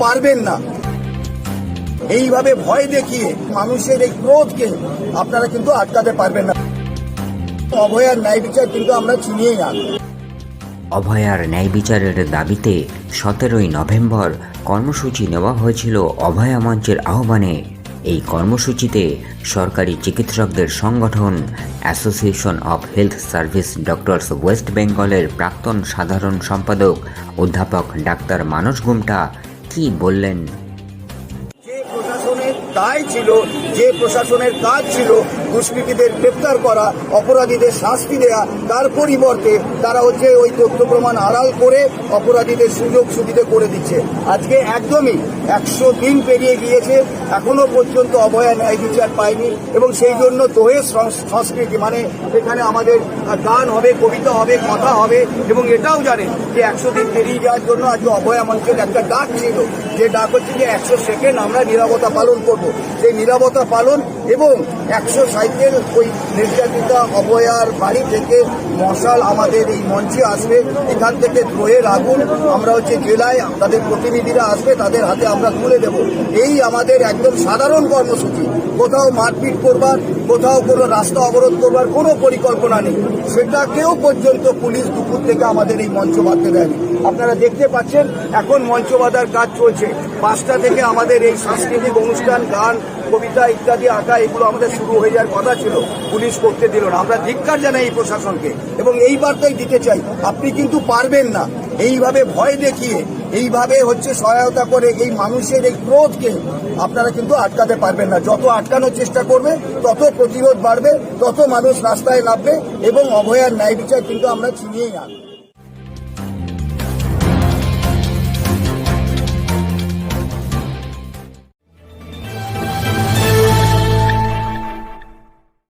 পারবেন না। এইভাবে ভয় দেখিয়ে মানুষের এই ক্রোধকে আপনারা কিন্তু আটকাতে পারবেন না। অভয়ার ন্যায় বিচার কিন্তু আমরা চিনিয়েই আনব অভয়ার ন্যায় বিচারের দাবিতে সতেরোই নভেম্বর কর্মসূচি নেওয়া হয়েছিল অভয়া মঞ্চের আহ্বানে। এই কর্মসূচিতে সরকারি চিকিৎসকদের সংগঠন association of health service doctors west বেঙ্গলের প্রাক্তন সাধারণ সম্পাদক অধ্যাপক ডাক্তার মানস গুমটা কি বললেন? যে প্রশাসনের দায় ছিল, যে প্রশাসনের কাজ ছিল দুষ্কৃতীদের গ্রেপ্তার করা, অপরাধীদের শাস্তি দেয়া, তার পরিবর্তে তারা হচ্ছে ওই তথ্য প্রমাণ আড়াল করে অপরাধীদের সুযোগ সুবিধা করে দিচ্ছে। আজকে একদমই একশো দিন পেরিয়ে গিয়েছে, এখনও পর্যন্ত অভয়া ন্যায় বিচার পায়নি এবং সেই জন্য দোহে সংস- সংস্কৃতি মানে এখানে আমাদের গান হবে, কবিতা হবে, কথা হবে এবং এটাও জানেন যে একশো দিন পেরিয়ে যাওয়ার জন্য আজকে অভয়া মঞ্চের একটা ডাক ছিল। যে ডাক হচ্ছে যে একশো সেকেন্ড আমরা নিরাপত্তা পালন করব। সেই নিরাপত্তা পালন এবং একশো সাইকেল ওই নির্যাতিতা অভয়ার বাড়ি থেকে মশাল আমাদের এই মঞ্চে আসবে। এখান থেকে দ্রোহের আগুন আমরা হচ্ছে জেলায় তাদের প্রতিনিধিরা আসবে, তাদের হাতে আমরা তুলে দেব। এই আমাদের একদম সাধারণ কর্মসূচি। কোথাও মারপিট করবার, কোথাও কোনো রাস্তা অবরোধ করবার কোনো পরিকল্পনা নেই। সেটাকেও পর্যন্ত পুলিশ দুপুর থেকে আমাদের এই মঞ্চ বাঁধতে দেয়নি। আপনারা দেখতে পাচ্ছেন, এখন মঞ্চ বাঁধার কাজ চলছে। পাঁচটা থেকে আমাদের এই সাংস্কৃতিক অনুষ্ঠান, গান, কবিতা ইত্যাদি আঁকা, এগুলো আমাদের শুরু হয়ে যাওয়ার কথা ছিল। পুলিশ করতে দিল না। আমরা ধিক্কার জানাই এই প্রশাসনকে। এবং এই বার্তাই দিতে চাই, আপনি কিন্তু পারবেন না। এইভাবে ভয় দেখিয়ে, এইভাবে হচ্ছে সহায়তা করে এই মানুষের এই ক্রোধকে আপনারা কিন্তু আটকাতে পারবেন না। যত আটকানোর চেষ্টা করবে, তত প্রতিরোধ বাড়বে, তত মানুষ রাস্তায় নামবে এবং অভয়ার ন্যায় বিচার কিন্তু আমরা ছিনিয়েই আনব।